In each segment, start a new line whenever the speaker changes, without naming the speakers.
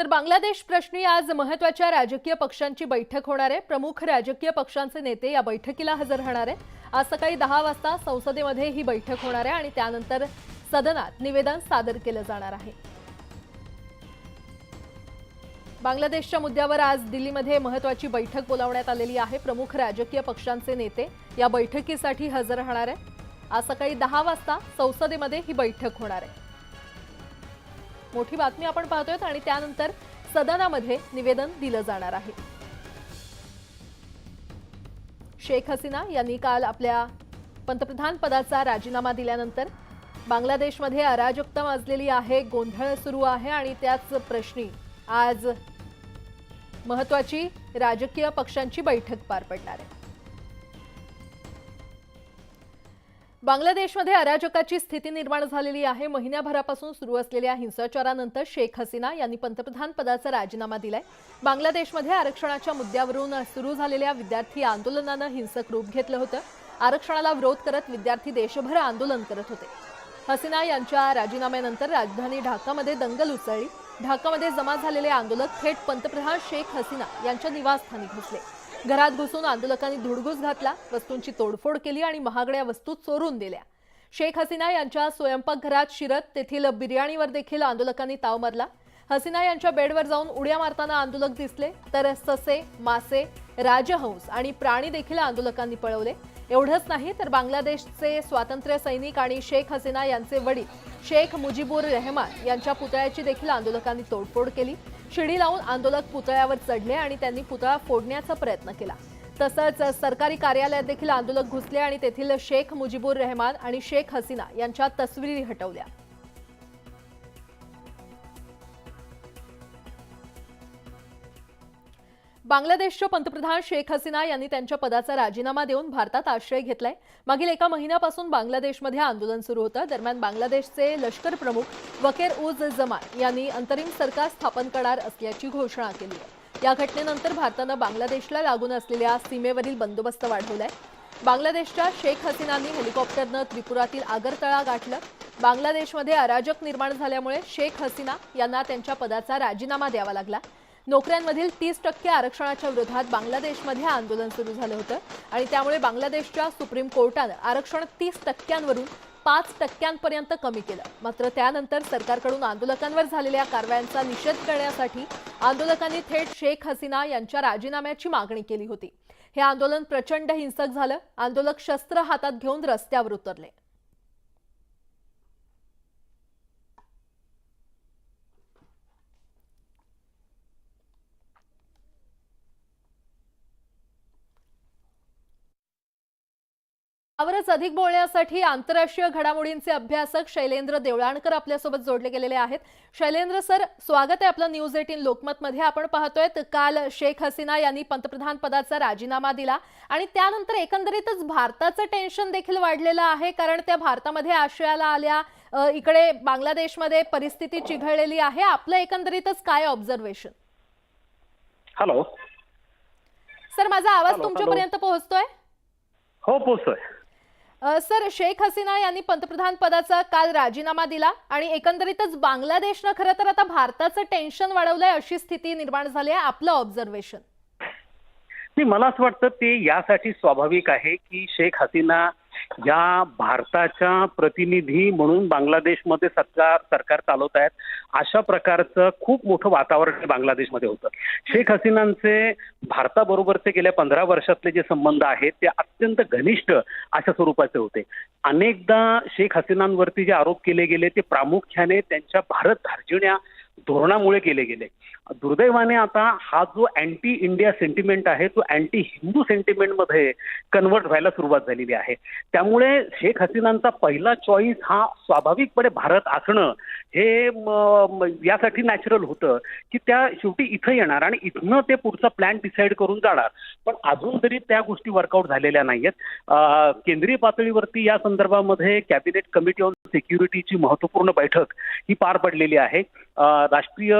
तर बांगलादेश प्रश्नी आज महत्त्वाच्या राजकीय पक्षांची बैठक होणार आहे. प्रमुख राजकीय पक्षांचे नेते या बैठकीला हजर राहणार आहे आज सकाळी दहा वाजता संसदेमध्ये ही बैठक होणार आहे आणि त्यानंतर सदनात निवेदन सादर केलं जाणार आहे. बांगलादेशच्या मुद्द्यावर आज दिल्लीमध्ये महत्वाची बैठक बोलावण्यात आलेली आहे. प्रमुख राजकीय पक्षांचे नेते या बैठकीसाठी हजर राहणार आहे आज सकाळी दहा वाजता संसदेमध्ये ही बैठक होणार आहे. मोठी बातमी आपण पाहतोय आणि त्यानंतर सदनामध्ये निवेदन दिलं जाणार आहे. शेख हसीना यांनी काल आपल्या पंतप्रधान पदाचा राजीनामा दिल्यानंतर बांगलादेशमध्ये अराजकता माजलेली आहे गोंधळ सुरू आहे आणि त्याच प्रश्नी आज महत्वाची राजकीय पक्षांची बैठक पार पडणार आहे. बांगलादेशमध्ये अराजकाची स्थिती निर्माण झालेली आहे. महिन्याभरापासून सुरू असलेल्या हिंसाचारानंतर शेख हसीना यांनी पंतप्रधान पदाचा राजीनामा दिलाय. बांगलादेशमध्ये आरक्षणाच्या मुद्द्यावरून सुरू झालेल्या विद्यार्थी आंदोलनानं हिंसक रूप घेतलं होतं. आरक्षणाला विरोध करत विद्यार्थी देशभर आंदोलन करत होते. हसीना यांच्या राजीनाम्यानंतर राजधानी ढाकामध्ये दंगल उसळली. ढाकामध्ये जमा झालेले आंदोलक थेट पंतप्रधान शेख हसीना यांच्या निवासस्थानी घुसले. घरात घुसून आंदोलकांनी धुडगूस घातला वस्तूंची तोडफोड केली आणि महागड्या वस्तू चोरून दिल्या. शेख हसीना यांच्या स्वयंपाकघरात शिरत तेथील बिर्याणीवर देखील आंदोलकांनी ताव मारला. हसीना यांच्या बेडवर जाऊन उड्या मारताना आंदोलक दिसले तर ससे मासे राजहंस आणि प्राणी देखील आंदोलकांनी पळवले. एवढंच नाही तर बांगलादेशचे स्वातंत्र्य सैनिक आणि शेख हसीना यांचे वडील शेख मुजीबुर रहमान यांच्या पुतळ्याची देखील आंदोलकांनी तोडफोड केली. शिडी लावून आंदोलक पुतळ्यावर चढले आणि त्यांनी पुतळा फोडण्याचा प्रयत्न केला. तसंच सरकारी कार्यालयात देखील आंदोलक घुसले आणि तेथील शेख मुजीबुर रहमान आणि शेख हसीना यांच्या तस्विरी हटवल्या. बांगलादेशच्या पंतप्रधान शेख हसीना यांनी त्यांच्या पदाचा राजीनामा देऊन भारतात आश्रय घेतलाय. मागील एका महिन्यापासून बांगलादेशमध्ये आंदोलन सुरू होतं. दरम्यान बांगलादेशचे लष्कर प्रमुख वकेर उज जमान यांनी अंतरिम सरकार स्थापन करणार असल्याची घोषणा केली आहे. या घटनेनंतर भारतानं बांगलादेशला लागून असलेल्या सीमेवरील बंदोबस्त वाढवलाय. बांगलादेशच्या शेख हसीनांनी हेलिकॉप्टरनं त्रिपुरातील आगरतळा गाठलं. बांगलादेशमध्ये अराजक निर्माण झाल्यामुळे शेख हसीना यांना त्यांच्या पदाचा राजीनामा द्यावा लागला. नोकऱ्यांमधील तीस टक्के आरक्षणाच्या विरोधात बांगलादेशमध्ये आंदोलन सुरू झालं होतं. आणि त्यामुळे बांगलादेशच्या सुप्रीम कोर्टानं आरक्षण तीस टक्क्यांवरून पाच टक्क्यांपर्यंत कमी केलं. मात्र त्यानंतर सरकारकडून आंदोलकांवर झालेल्या कारवायांचा निषेध करण्यासाठी आंदोलकांनी थेट शेख हसीना यांच्या राजीनाम्याची मागणी केली होती. हे आंदोलन प्रचंड हिंसक झालं. आंदोलक शस्त्र हातात घेऊन रस्त्यावर उतरले. यावरच अधिक बोलण्यासाठी आंतरराष्ट्रीय घडामोडींचे अभ्यासक शैलेंद्र देवळाणकर आपल्यासोबत जोडले गेलेले आहेत. शैलेंद्र सर स्वागत आहे आपलं न्यूज एटीन लोकमतमध्ये. आपण पाहतोय काल शेख हसीना यांनी पंतप्रधान पदाचा राजीनामा दिला आणि त्यानंतर एकंदरीतच भारताचं टेन्शन देखील वाढलेलं आहे कारण त्या भारतामध्ये आश्रयाला आल्या इकडे बांगलादेशमध्ये परिस्थिती चिघळलेली आहे. आपलं एकंदरीतच काय ऑब्झर्वेशन
हॅलो
सर माझा आवाज तुमच्यापर्यंत पोहोचतोय?
हो पोचतोय
अ, सर शेख हसीना यांनी पंतप्रधान पदाचा काल राजीनामा दिला आणि एकंदरीतच बांगलादेशनं खरं तर आता भारताचं टेन्शन वाढवलंय अशी स्थिती निर्माण झाली आहे आपलं ऑब्झर्वेशन
मला असं वाटतं ते यासाठी स्वाभाविक आहे की शेख हसीना या भारताच्या प्रतिनिधी म्हणून बांगलादेशमध्ये सरकार सरकार चालवत आहेत. अशा प्रकारचं खूप मोठं वातावरण बांगलादेशमध्ये होतं. शेख हसीनांचे भारताबरोबरचे गेल्या पंधरा वर्षातले जे संबंध आहेत ते अत्यंत घनिष्ठ अशा स्वरूपाचे होते. अनेकदा शेख हसीनांवरती जे आरोप केले गेले ते प्रामुख्याने त्यांच्या भारत धार्जिण्या धोरणामुळे केले गेले. दुर्दैवाने आता हा जो अँटी इंडिया सेंटिमेंट आहे तो अँटी हिंदू सेंटिमेंटमध्ये कन्वर्ट व्हायला सुरुवात झालेली आहे. त्यामुळे शेख हसीनांचा पहिला चॉईस हा स्वाभाविकपणे भारत असणं हे यासाठी नॅचरल होतं की त्या शेवटी इथं येणार आणि इथनं ते पुढचा प्लॅन डिसाईड करून जाणार. पण अजून तरी त्या गोष्टी वर्कआउट झालेल्या नाहीयेत. केंद्रीय पातळीवरती या संदर्भामध्ये कॅबिनेट कमिटी ऑन सिक्युरिटीची महत्त्वपूर्ण बैठक ही पार पडलेली आहे. राष्ट्रीय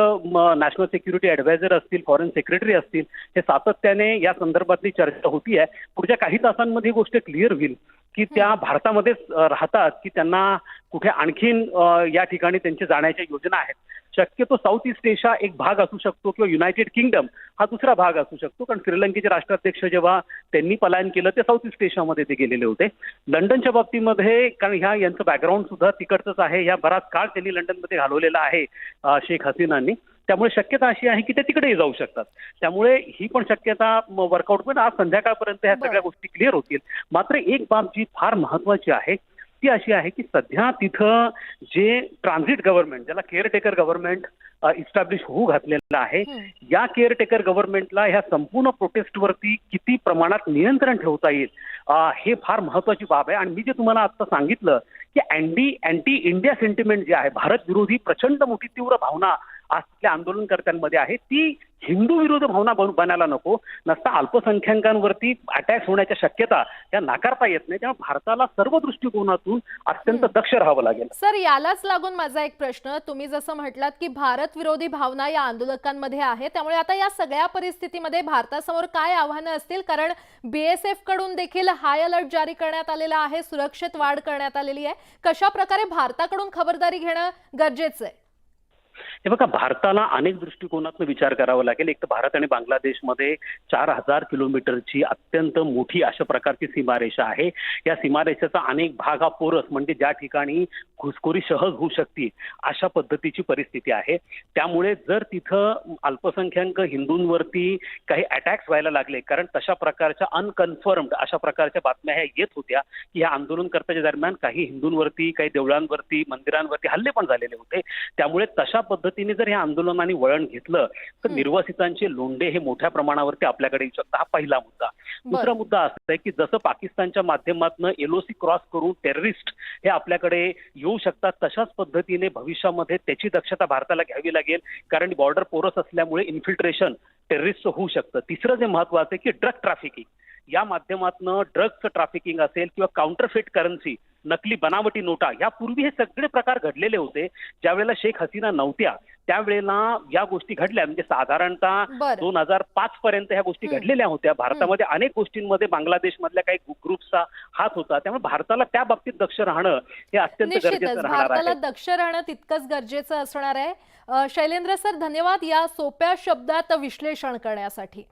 नॅशनल सिक्युरिटी ॲडवायझर असतील फॉरेन सेक्रेटरी असतील हे सातत्याने या संदर्भातली चर्चा होती आहे. पुढच्या काही तासांमध्ये ही गोष्ट क्लिअर होईल की त्या भारतामध्येच राहतात की त्यांना कुठे आणखीन या ठिकाणी त्यांच्या जाण्याच्या योजना आहेत. शक्यतो साऊथ ईस्ट एशिया एक भाग असू शकतो किंवा युनायटेड किंगडम हा दुसरा भाग असू शकतो. कारण श्रीलंकेचे राष्ट्राध्यक्ष जेव्हा त्यांनी पलायन केलं ते साऊथ ईस्ट एशियामध्ये ते गेलेले होते. लंडनच्या बाबतीमध्ये कारण ह्या यांचं बॅकग्राऊंड सुद्धा तिकडचंच आहे. ह्या बराच काळ त्यांनी लंडनमध्ये घालवलेला आहे शेख हसीनांनी त्यामुळे शक्यता अशी आहे की ते तिकडेही जाऊ शकतात. त्यामुळे ही पण शक्यता वर्कआउट पण आज संध्याकाळपर्यंत ह्या. सगळ्या गोष्टी क्लिअर होतील. मात्र एक बाब जी फार महत्वाची आहे ती अशी आहे की सध्या तिथं जे ट्रान्झिट गव्हर्नमेंट ज्याला केअरटेकर गव्हर्नमेंट इस्टॅब्लिश होऊ घातलेलं आहे. या केअरटेकर गव्हर्नमेंटला ह्या संपूर्ण प्रोटेस्टवरती किती प्रमाणात नियंत्रण ठेवता येईल हे फार महत्वाची बाब आहे आणि मी जे तुम्हाला आता सांगितलं की अँटी अँटी इंडिया सेंटिमेंट जे आहे भारत विरोधी प्रचंड मोठी तीव्र भावना तिथल्या आंदोलनकर्त्यांमध्ये आहे. ती हिंदू विरोधी भावना बन- बनायला नको. नसता अल्पसंख्याकांवरती अटॅक होण्याच्या शक्यता या नाकारता येत नाही. त्यामुळे भारताला सर्व दृष्टिकोनातून अत्यंत दक्ष राहावं लागेल.
सर यालाच लागून माझा एक प्रश्न तुम्ही जसं म्हटलात की भारत विरोधी भावना या आंदोलकांमध्ये आहे त्यामुळे आता या सगळ्या परिस्थितीमध्ये भारतासमोर काय आव्हानं असतील? कारण बीएसएफकडून देखील हाय अलर्ट जारी करण्यात आलेला आहे सुरक्षेत वाढ करण्यात आलेली आहे. कशा प्रकारे भारताकडून खबरदारी घेणं गरजेचं आहे?
हे बघा भारताला अनेक दृष्टिकोनातून विचार करावा लागेल. एक तर भारत आणि बांगलादेशमध्ये चार हजार किलोमीटरची अत्यंत मोठी अशा प्रकारची सीमारेषा आहे. या सीमारेषेचा अनेक भाग हा पोरस म्हणजे ज्या ठिकाणी घुसखोरी सहज होऊ शकते अशा पद्धतीची परिस्थिती आहे. त्यामुळे जर तिथं अल्पसंख्याक हिंदूंवरती काही अटॅक्स व्हायला लागले कारण तशा प्रकारच्या अनकन्फर्म्ड अशा प्रकारच्या बातम्या ह्या येत होत्या की या आंदोलनकर्त्याच्या दरम्यान काही हिंदूंवरती काही देवळांवरती मंदिरांवरती हल्ले पण झालेले होते. त्यामुळे तशा पद्धतीने जर या आंदोलनाने वळण घेतलं तर
हं.
निर्वासितांचे लोंढे हे मोठ्या प्रमाणावरती आपल्याकडे येऊ शकतात. हा पहिला मुद्दा. दुसरा. मुद्दा असा आहे की जसं पाकिस्तानच्या माध्यमातून एलओसी क्रॉस करून टेररिस्ट हे आपल्याकडे येऊ शकतात तशाच पद्धतीने भविष्यामध्ये त्याची दक्षता भारताला घ्यावी लागेल. कारण बॉर्डर पोरस असल्यामुळे इन्फिल्ट्रेशन टेररिस्ट होऊ शकतं. तिसरं जे महत्वाचं आहे की ड्रग ट्रॅफिकिंग या माध्यमातनं ड्रग्सचं ट्रॅफिकिंग असेल किंवा काउंटरफेट करन्सी नकली बनावटी नोटा. यापूर्वी हे सगळे प्रकार घडलेले होते. ज्या वेळेला शेख हसीना नव्हत्या त्यावेळेला या गोष्टी घडल्या. म्हणजे साधारणतः दोन हजार पाच पर्यंत ह्या गोष्टी. घडलेल्या होत्या. भारतामध्ये अनेक गोष्टींमध्ये बांगलादेशमधल्या काही ग्रुप्सचा हात होता. त्यामुळे भारताला त्या बाबतीत दक्ष राहणं हे अत्यंत गरजेचं राहणार
भारताला
आहे
दक्ष राहणं तितकंच गरजेचं असणार आहे. शैलेंद्र सर धन्यवाद या सोप्या शब्दात विश्लेषण करण्यासाठी.